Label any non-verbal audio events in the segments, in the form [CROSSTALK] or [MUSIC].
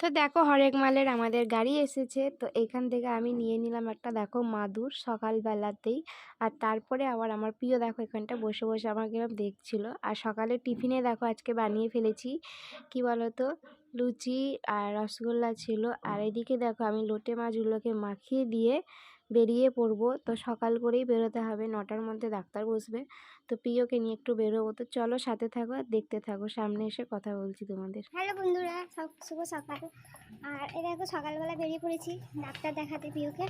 তো দেখো, হরেক মালের আমাদের গাড়ি এসেছে। তো এখান থেকে আমি নিয়ে নিলাম একটা, দেখো, মাদুর সকালবেলাতেই। আর তারপরে আবার আমার প্রিয়, দেখো, এখানটা বসে বসে আমাকে দেখছিল। আর সকালে টিফিনে, দেখো, আজকে বানিয়ে ফেলেছি। কি বলতো? লুচি আর রসগোল্লা ছিল। আর এদিকে, দেখো, আমি লোটে মাছগুলোকে মাখিয়ে দিয়ে বেরিয়ে পড়ব। তো সকাল করেই বেরোতে হবে। নটার মধ্যে ডাক্তার বসবে। তো প্রিয়কে নিয়ে একটু বেরোবো। তো চলো সাথে থাকো আর দেখতে থাকো। সামনে এসে কথা বলছি তোমাদের। হ্যালো বন্ধুরা শুভ সকাল। আর এই দেখো সকালবেলা বেরিয়ে পড়েছি ডাক্তার দেখাতে প্রিয়কে।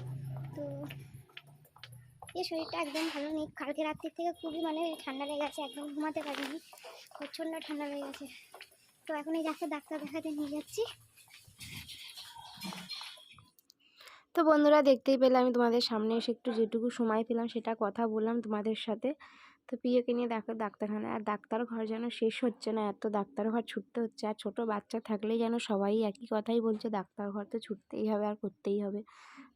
তো এই শরীরটা একদম ভালো নেই। কালকে রাত্রির থেকে খুবই মানে ঠান্ডা লেগে গেছে। একদম ঘুমাতে পারিনি। প্রচণ্ড ঠান্ডা লেগে গেছে। তো এখন এই ডাক্তার ডাক্তার দেখাতে নিয়ে যাচ্ছি। তো বন্ধুরা দেখতেই পেলে আমি তোমাদের সামনে এসে একটু যেটুকু সময় পেলাম সেটা কথা বললাম তোমাদের সাথে। তো প্রিয়কে নিয়ে দেখো ডাক্তারখানায় আর ডাক্তার ঘর যেন শেষ হচ্ছে না, এত ডাক্তার ঘর ছুটতে হচ্ছে, আর ছোটো বাচ্চা থাকলেই যেন সবাই একই কথাই বলছে ডাক্তার ঘর তো ছুটতেই হবে আর করতেই হবে।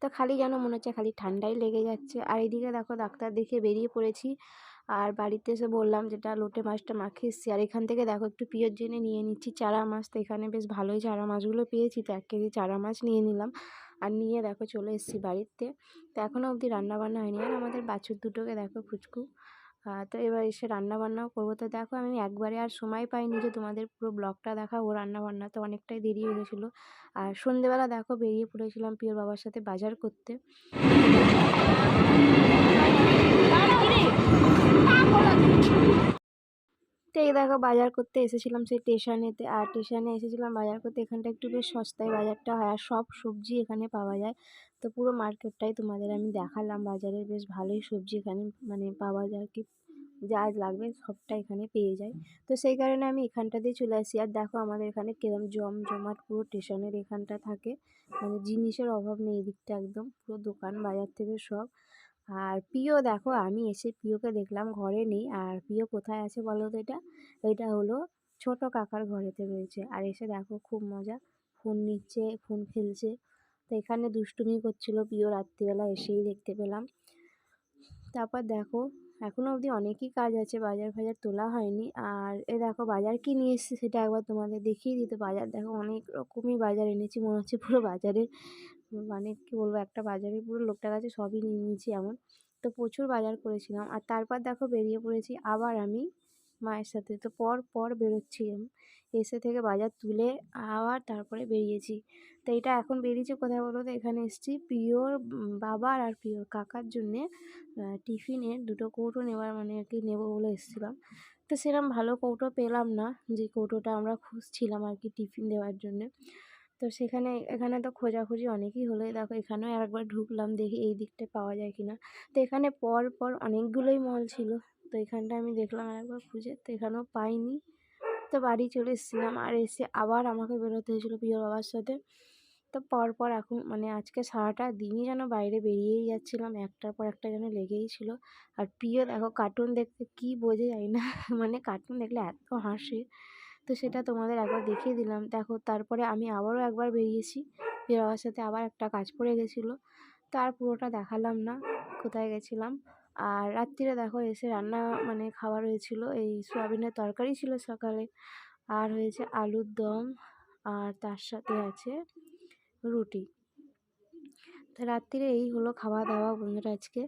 তো খালি যেন মনে হচ্ছে খালি ঠান্ডাই লেগে যাচ্ছে। আর এদিকে দেখো ডাক্তার দেখে বেরিয়ে পড়েছি, আর বাড়িতে এসে বললাম যেটা লোটে মাছটা মাখিয়ে এসছি। আর এখান থেকে দেখো একটু পিওর জেনে নিয়ে নিচ্ছি, চারা মাছ তো এখানে বেশ ভালোই চারা মাছগুলো পেয়েছি, তো এক কেজি চারা মাছ নিয়ে নিলাম। আর নিয়ে দেখো চলে এসেছি বাড়িতে। তো এখনও অবধি রান্নাবান্না হয়নি। আর আমাদের বাছুর দুটোকে দেখো ফুচকু তো এবার এসে রান্নাবান্নাও করব। তো দেখো আমি একবারে আর সময় পাইনি যে তোমাদের পুরো ব্লগটা দেখাবো। রান্নাবান্না তো অনেকটাই দেরি হয়ে গেছিল। আর সন্ধেবেলা দেখো বেরিয়ে পড়েছিলাম পিওর বাবার সাথে বাজার করতে। এই দেখো বাজার করতে এসেছিলাম সেই স্টেশনেতে আর স্টেশনে এসেছিলাম বাজার করতে এখানটা একটু বেশ সস্তায় বাজারটা হয়। আর সব সবজি এখানে পাওয়া যায়। তো পুরো মার্কেটটাই তোমাদের আমি দেখালাম। বাজারের বেশ ভালোই সবজি এখানে মানে পাওয়া যায় কি। যা লাগবে সবটা এখানে পেয়ে যায় তো সেই কারণে আমি এখানটা দিয়ে চলে আসি। আর দেখো আমাদের এখানে কিরম জমজমাট পুরো স্টেশনের এখানটা থাকে। মানে জিনিসের অভাব নেই এদিকটা একদম। পুরো দোকান, বাজার থেকে সব। আর প্রিয় দেখো, আমি এসে প্রিয়কে দেখলাম ঘরে নেই। আর প্রিয় কোথায় আছে বলো তো এটা? এটা হলো ছোট কাকার ঘরেতে রয়েছে। আর এসে দেখো খুব মজা, ফোন নিচ্ছে, ফোন খেলছে তো এখানে দুষ্টুমি করছিল প্রিয়, রাত্রিবেলা এসেই দেখতে পেলাম। তারপর দেখো এখনও অবধি অনেকই কাজ আছে, বাজার ফাজার তোলা হয়নি। আর এ দেখো, বাজার কি নিয়ে এসেছি সেটা একবার তোমাদের দেখিয়ে দিতে বাজার দেখো, অনেক রকমই বাজার এনেছি, মনে হচ্ছে পুরো বাজারের মানে কী বলব, একটা বাজারে পুরো লোকটার কাছে সবই নিয়ে নিয়েছি এমন। তো প্রচুর বাজার করেছিলাম। আর তারপর দেখো বেরিয়ে পড়েছি, আবার আমি মায়ের সাথে। তো পর পর বেরোচ্ছি এসে থেকে বাজার তুলে আবার তারপরে বেরিয়েছি। তো এটা এখন বেরিয়েছি কোথায় বলো তো? এখানে এসেছি প্রিয়র বাবার আর প্রিয়র কাকার জন্যে টিফিনের দুটো কৌটো নেওয়ার মানে আর কি নেব বলে এসেছিলাম। তো সেরকম ভালো কৌটো পেলাম না, যে কৌটোটা আমরা খুঁজছিলাম আর কি টিফিন দেওয়ার জন্যে। তো সেখানে, এখানে তো খোঁজাখুঁজি অনেকই হলো। দেখো, এখানেও একবার ঢুকলাম, দেখি এই দিকটায় পাওয়া যায় কি না তো এখানে পর পর অনেকগুলোই মল ছিল। তো এখানটা আমি দেখলাম আরেকবার খুঁজে, তো এখানেও পাইনি। তো বাড়ি চলে এসেছিলাম আর এসে আবার আমাকে বেরোতে হয়েছিলো প্রিয় বাবার সাথে। তো পর পর এখন মানে আজকে সারাটা দিনই যেন বাইরে বেরিয়েই যাচ্ছিলাম, একটার পর একটা যেন লেগেই ছিল। আর প্রিয়, দেখো কার্টুন দেখতে কী বোঝে যায় না। [LAUGHS] মানে কার্টুন দেখলে এত হাসে। তো সেটা তোমাদের একবার দেখিয়ে দিলাম। দেখো, তারপরে আমি আবারও একবার বেরিয়েছি। প্রিয় বাবার সাথে আবার একটা কাজ পড়ে গেছিল। তার পুরোটা দেখালাম না, কোথায় গেছিলাম। আর রাত্রিরে দেখো, এসে রান্না মানে খাবার হয়েছিল এই সোয়াবিনের তরকারি ছিল সকালে। আর হয়েছে আলুর দম, আর তার সাথে আছে রুটি। তো রাত্রিরে এই হলো খাওয়া দাওয়া বন্ধুরা আজকে।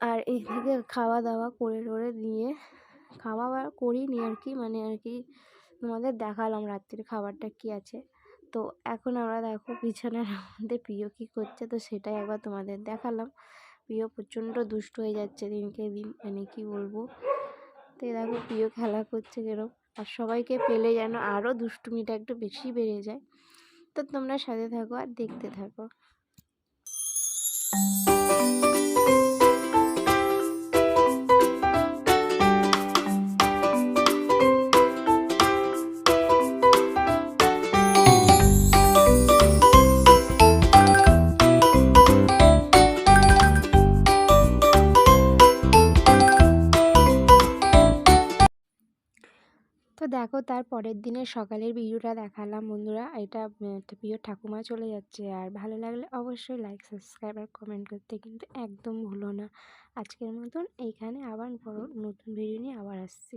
আর এই থেকে খাওয়া দাওয়া করে টরে নিয়ে খাওয়া দাওয়া করিনি আর কি মানে আর কি তোমাদের দেখালাম রাত্রির খাবারটা কী আছে। তো এখন আমরা দেখো বিছানার মধ্যে প্রিয় কী করছে, তো সেটাই একবার তোমাদের দেখালাম। প্রিয় প্রচণ্ড দুষ্ট হয়ে যাচ্ছে দিনকে দিন মানে কী বলব। তো দেখো প্রিয় খেলা করছে যেরকম আর সবাইকে পেলে যেন আরও দুষ্টুমিটা একটু বেশি বেড়ে যায়। তো তোমরা সাথে থাকো আর দেখতে থাকো। দেখো তার পরের দিনের সকালের ভিডিওটা দেখালাম বন্ধুরা। এটা প্রিয় ঠাকুমা চলে যাচ্ছে। আর ভালো লাগলে অবশ্যই লাইক সাবস্ক্রাইব আর কমেন্ট করতে কিন্তু একদম ভুলো না। আজকের মতন এইখানে আবার বড় নতুন ভিডিও নিয়ে আবার আসছি।